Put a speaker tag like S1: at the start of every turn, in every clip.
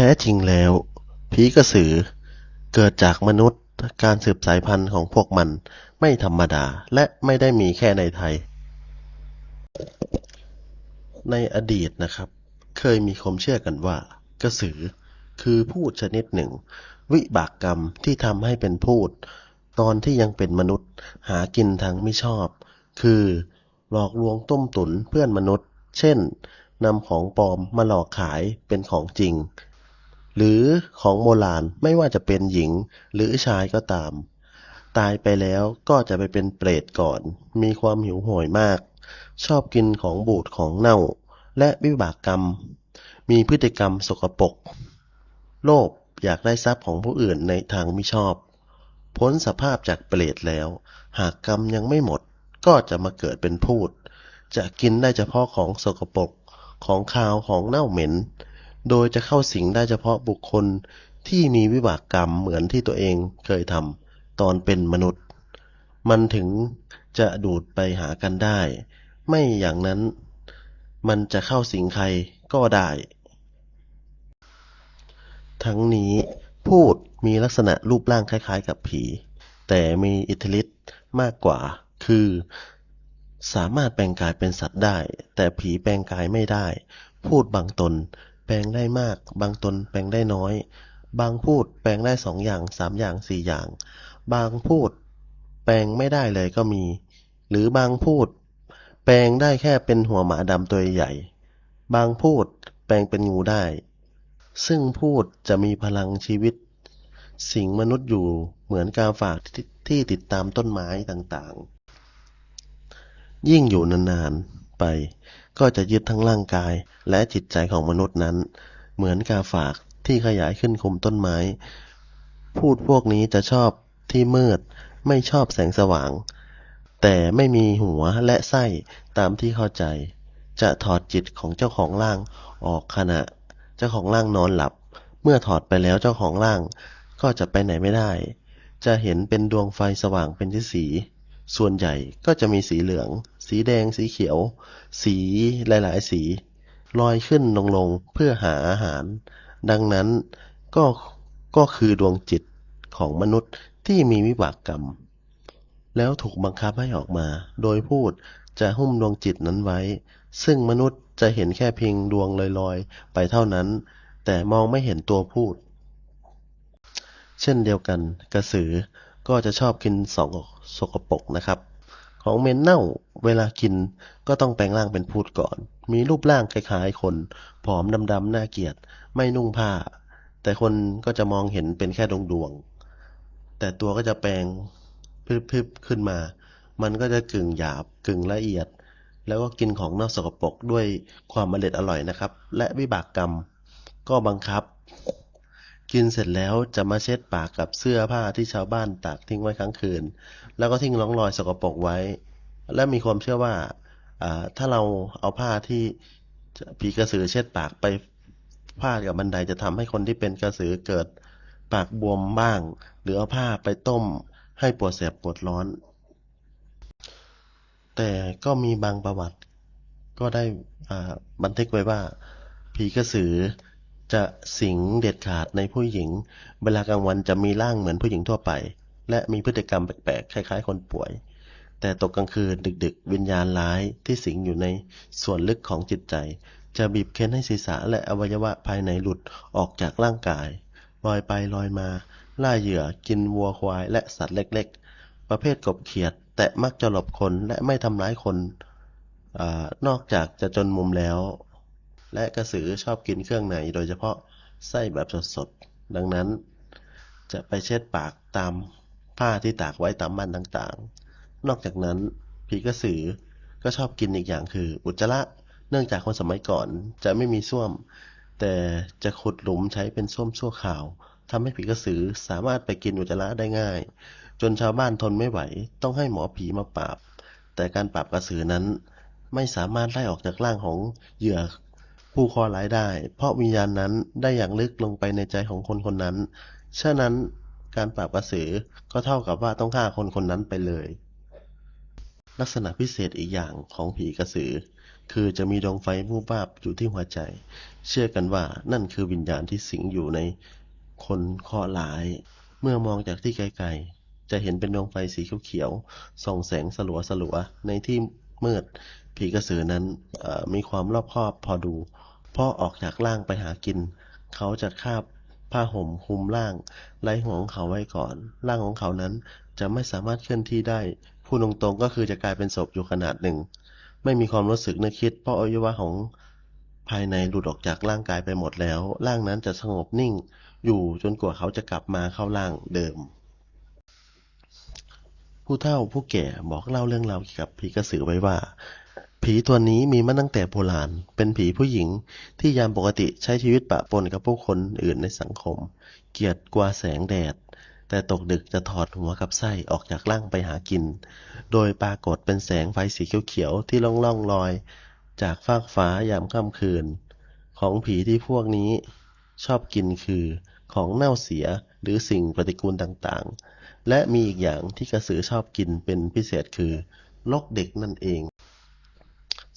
S1: ท้จริงแล้วผีกระสือ เกิดจากมนุษย์การสืบสายพันธุ์ของพวกมันไม่ธรรมดาและไม่ได้มีแค่ในไทย ในอดีตนะครับ เคยมีความเชื่อกันว่า กระสือคือพูดชนิดหนึ่ง วิบากกรรมที่ทำให้เป็นพูด ตอนที่ยังเป็นมนุษย์หากินทางไม่ชอบ คือหลอกลวงต้มตุ๋นเพื่อนมนุษย์ เช่นนำของปลอมมาหลอกขายเป็นของจริง หรือของโบราณไม่ว่าจะเป็นหญิงหรือชายก็ตาม ตายไปแล้วก็จะไปเป็นเปรตก่อน มีความหิวโหยมาก ชอบกินของบูดของเน่า และวิบากกรรม มีพฤติกรรมสกปรกโลภอยากได้ทรัพย์ของผู้อื่นในทางไมิชอบ พ้นสภาพจากเปรตแล้ว หากกรรมยังไม่หมดก็จะมาเกิดเป็นพูด จะกินได้เฉพาะของสกปรกของคาวของเน่าเหม็น โดยจะเข้าสิงได้เฉพาะบุคคลที่มีวิบากกรรมเหมือนที่ตัวเองเคยทำตอนเป็นมนุษย์ มันถึงจะดูดไปหากันได้ ไม่อย่างนั้นมันจะเข้าสิงใครก็ได้ ทั้งนี้พูดมีลักษณะรูปร่างคล้ายๆกับผี แต่มีอิทธิฤทธิ์มากกว่า คือ สามารถแปลงกายเป็นสัตว์ได้ แต่ผีแปลงกายไม่ได้ พูดบางตน แปลงได้มาก บางตนแปลงได้น้อย บางพูดแปลงได้สองอย่างสามอย่างสี่อย่าง บางพูดแปลงไม่ได้เลยก็มี หรือบางพูด แปลงได้แค่เป็นหัวหมาดำตัวใหญ่ บางพูดแปลงเป็นงูได้ ซึ่งพูดจะมีพลังชีวิต สิ่งมนุษย์อยู่เหมือนกาฝากทที่ติดตามต้นไม้ต่างๆ ยิ่งอยู่นานๆไป ก็จะยึดทั้งร่างกาย และจิตใจของมนุษย์นั้น เหมือนกาฝากที่ขยายขึ้นคุมต้นไม้ พูดพวกนี้จะชอบที่มืด ไม่ชอบแสงสว่าง แต่ไม่มีหัวและไส้ตามที่เข้าใจ จะถอดจิตของเจ้าของร่างออกขณะ เจ้าของร่างนอนหลับ เมื่อถอดไปแล้วเจ้าของร่าง ก็จะไปไหนไม่ได้ จะเห็นเป็นดวงไฟสว่างเป็นที่สี ส่วนใหญ่ก็จะมีสีเหลือง สีแดง สีเขียว สีหลาย ๆ สีลอยขึ้นลงลงเพื่อหาอาหาร ดังนั้นก็ก็คือดวงจิตของมนุษย์ที่มีวิบากกรรม แล้วถูกบังคับให้ออกมา โดยพูดจะหุ้มดวงจิตนั้นไว้ ซึ่งมนุษย์จะเห็นแค่เพียงดวงลอยๆ ไปเท่านั้น แต่มองไม่เห็นตัวพูด เช่นเดียวกัน กระสือ ก็จะชอบกินสองสกปรกนะครับ ของเมนเน่าเวลากินก็ต้องแปลงร่างเป็นพูดก่อน มีรูปร่างคล้ายๆคนผอมดำๆน่าเกลียด ไม่นุ่งผ้า แต่คนก็จะมองเห็นเป็นแค่ดวงดวงๆแต่ตัวก็จะแปลงพรึบๆขึ้นมา มันก็จะกึ่งหยาบกึ่งละเอียด แล้วก็กินของน่าสกปรกด้วยความอร่อยอร่อยนะครับ และวิบากกรรมก็บังคับ กินเสร็จแล้วจะมาเช็ดปากกับเสื้อผ้าที่ชาวบ้านตากทิ้งไว้ค้างคืน แล้วก็ทิ้งร่องรอยสกปรกไว้ และมีความเชื่อว่าถ้าเราเอาผ้าที่ผีกระสือเช็ดปากไปพาดกับบันไดจะทำให้คนที่เป็นกระสือเกิดปากบวมบ้าง หรือเอาผ้าไปต้มให้ปวดแสบปวดร้อน แต่ก็มีบางประวัติก็ได้บันทึกไว้ว่าผีกระสือ จะสิงเด็ดขาดในผู้หญิง เวลากลางวันจะมีร่างเหมือนผู้หญิงทั่วไป และมีพฤติกรรมแปลกๆ คล้ายๆ คนป่วย แต่ตกกลางคืนดึกๆ วิญญาณร้ายที่สิงอยู่ในส่วนลึกของจิตใจ จะบีบเค้นให้ศีรษะและอวัยวะภายในหลุดออกจากร่างกาย ลอยไปลอยมา ล่าเหยื่อกินวัวควายและสัตว์เล็กๆ ประเภทกบเขียด แต่มักจะหลบคนและไม่ทำร้ายคนอนอกจากจะจนมุมแล้ว และกระสือชอบกินเครื่องในโดยเฉพาะไส้แบบสดๆ ดังนั้น จะไปเช็ดปากตามผ้าที่ตากไว้ตามบ้านต่างๆ นอกจากนั้นผีกระสือก็ชอบกินอีกอย่างคือ อุจจาระ เนื่องจากคนสมัยก่อนจะไม่มีส้วม แต่จะขุดหลุมใช้เป็นส้วมชั่วคราวทำให้ผีกระสือสามารถไปกินอุจจาระได้ง่าย จนชาวบ้านทนไม่ไหว ต้องให้หมอผีมาปราบ แต่การปราบกระสือนั้นไม่สามารถไล่ออกจากร่างของเหยื่อ ผู้คอร้ายได้ เพราะวิญญาณนั้นได้อย่างลึกลงไปในใจของคนคนนั้น ฉะนั้นการปราบกระสือก็เท่ากับว่าต้องฆ่าคนคนนั้นไปเลย ลักษณะพิเศษอีกอย่างของผีกระสือ คือจะมีดวงไฟวูบวาบอยู่ที่หัวใจ เชื่อกันว่านั่นคือวิญญาณที่สิงอยู่ในคนข้อร้าย เมื่อมองจากที่ไกลๆ จะเห็นเป็นดวงไฟสีเขียวๆส่องแสงสลัวๆในที่มืด ผีกระสือนั้นมีความรอบคอบพอดูเพราะออกจากร่างไปหากิน เขาจะคาบผ้าห่มคลุมร่างไร้หัวของเขาไว้ก่อน ร่างของเขานั้นจะไม่สามารถเคลื่อนที่ได้ พูดตรงๆก็คือจะกลายเป็นศพอยู่ขนาดหนึ่ง ไม่มีความรู้สึกนึกคิด เพราะอวัยวะของภายในหลุดออกจากร่างกายไปหมดแล้ว ร่างนั้นจะสงบนิ่ง อยู่จนกว่าเขาจะกลับมาเข้าร่างเดิม ผู้เฒ่าผู้แก่บอกเล่าเรื่องราวเกี่ยวกับผีกระสือไว้ว่า ผีตัวนี้มีมาตั้งแต่โบราณ เป็นผีผู้หญิงที่ยามปกติใช้ชีวิตปะปนกับผู้คนอื่นในสังคม เกียดกลัวแสงแดด แต่ตกดึกจะถอดหัวกับไส้ออกจากร่างไปหากิน โดยปรากฏเป็นแสงไฟสีเขียวๆที่ล่องล่องลอย จากฟากฟ้ายามค่ำคืน ของผีที่พวกนี้ชอบกินคือของเน่าเสีย หรือสิ่งปฏิกูลต่างๆ และมีอีกอย่างที่กระสือชอบกินเป็นพิเศษคือ ลกเด็กนั่นเอง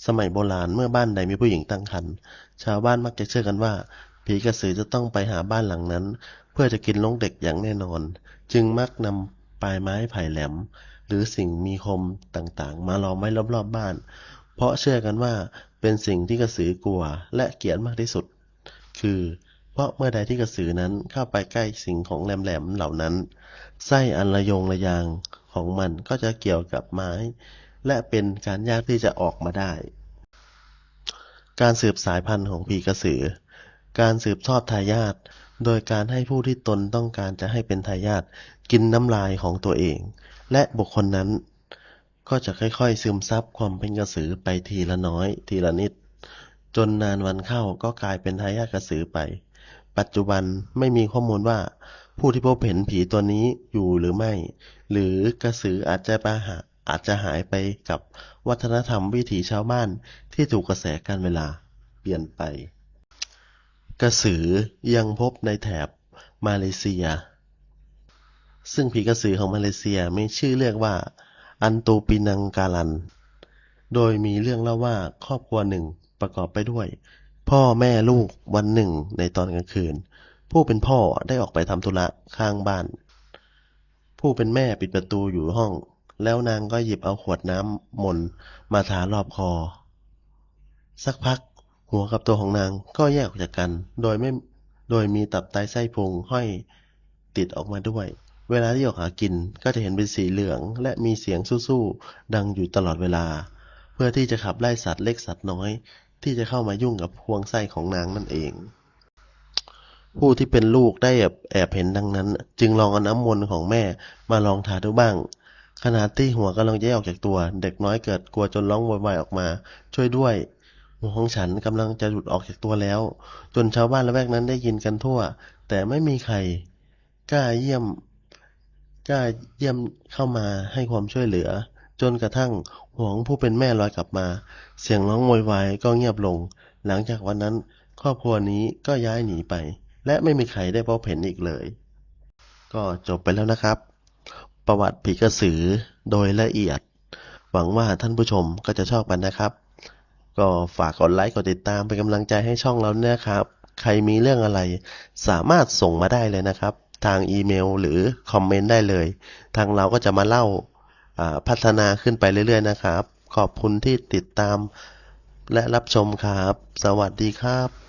S1: สมัยโบราณเมื่อบ้านใดมีผู้หญิงตั้งครรภ์ชาวบ้านมักจะเชื่อกันว่าผีกระสือจะต้องไปหาบ้านหลังนั้น เพื่อจะกินลกเด็กอย่างแน่นอน จึงมักนำปลายไม้ไผ่แหลม หรือสิ่งมีคมต่างๆ มาล้อมไว้รอบๆบบ้าน เพราะเชื่อกันว่าเป็นสิ่งที่กระสือกลัวและเกลียดมากที่สุด คือ เพราะเมื่อใดที่กระสือนั้นเข้าไปใกล้สิ่งของแหลมๆเหล่านั้น ไส้อันระยงระยางของมันก็จะเกี่ยวกับไม้ และเป็นการยากที่จะออกมาได้ การสืบสายพันธุ์ของผีกระสือ การสืบทอดทายาทโดยการให้ผู้ที่ตนต้องการจะให้เป็นทายาทกินน้ำลายของตัวเอง และบุคคลนั้น ก็จะค่อยๆ ซึมซับความเป็นกระสือไปทีละน้อย ทีละนิด จนนานวันเข้าก็กลายเป็นทายาทกระสือไป ปัจจุบันไม่มีข้อมูลว่า ผู้ที่พบเห็นผีตัวนี้อยู่หรือไม่ หรือกระสืออาจจะไปหาอาจจะหายไปกับวัฒนธรรมวิถีชาวบ้านที่ถูกกระแสการเวลาเปลี่ยนไป กระสือยังพบในแถบมาเลเซีย ซึ่งผีกระสือของมาเลเซียมีชื่อเรียกว่า อันตูปินังกาลัน โดยมีเรื่องเล่าว่าครอบครัวหนึ่งประกอบไปด้วย พ่อแม่ลูกวันหนึ่งในตอนกลางคืน ผู้เป็นพ่อได้ออกไปทำธุระข้างบ้าน ผู้เป็นแม่ปิดประตูอยู่ห้อง แล้วนางก็หยิบเอาขวดน้ำมนต์มาทารอบคอ สักพัก หัวกับตัวของนางก็แยกออกจากกัน โดยไม่โดยมีตับไตไส้พุงห้อยติดออกมาด้วย เวลาที่ออกหากินก็จะเห็นเป็นสีเหลือง และมีเสียงสู้ๆดังอยู่ตลอดเวลา เพื่อที่จะขับไล่สัตว์เล็กสัตว์น้อย ที่จะเข้ามายุ่งกับพวงไส้ของนางนั่นเอง ผู้ที่เป็นลูกได้แอบแอบเห็นดังนั้น จึงลองเอาน้ำมนต์ของแม่มาลองทาดูบ้าง ขณะที่หัวกำลังจะแยกออกจากตัว เด็กน้อยเกิดกลัวจนร้องโวยวายออกมา ช่วยด้วยหัวของฉันกำลังจะหลุดออกจากตัวแล้ว จนชาวบ้านละแวกนั้นได้ยินกันทั่ว แต่ไม่มีใครกล้าเยี่ยมกล้าเยี่ยมเข้ามาให้ความช่วยเหลือ จนกระทั่งหัวของผู้เป็นแม่ลอยกลับมา เสียงร้องโวยวายก็เงียบลง หลังจากวันนั้นครอบครัวนี้ก็ย้ายหนีไป และไม่มีใครได้พบเห็นอีกเลย ก็จบไปแล้วนะครับ ประวัติผีกระสือโดยละเอียด หวังว่าท่านผู้ชมก็จะชอบกันนะครับ ก็ฝากกดไลค์กดติดตามเป็นกำลังใจให้ช่องเราด้วยนะครับ ใครมีเรื่องอะไร สามารถส่งมาได้เลยนะครับ ทางอีเมลหรือคอมเมนต์ได้เลย ทางเราก็จะมาเล่า พัฒนาขึ้นไปเรื่อยๆนะครับ ขอบคุณที่ติดตามและรับชมครับ สวัสดีครับ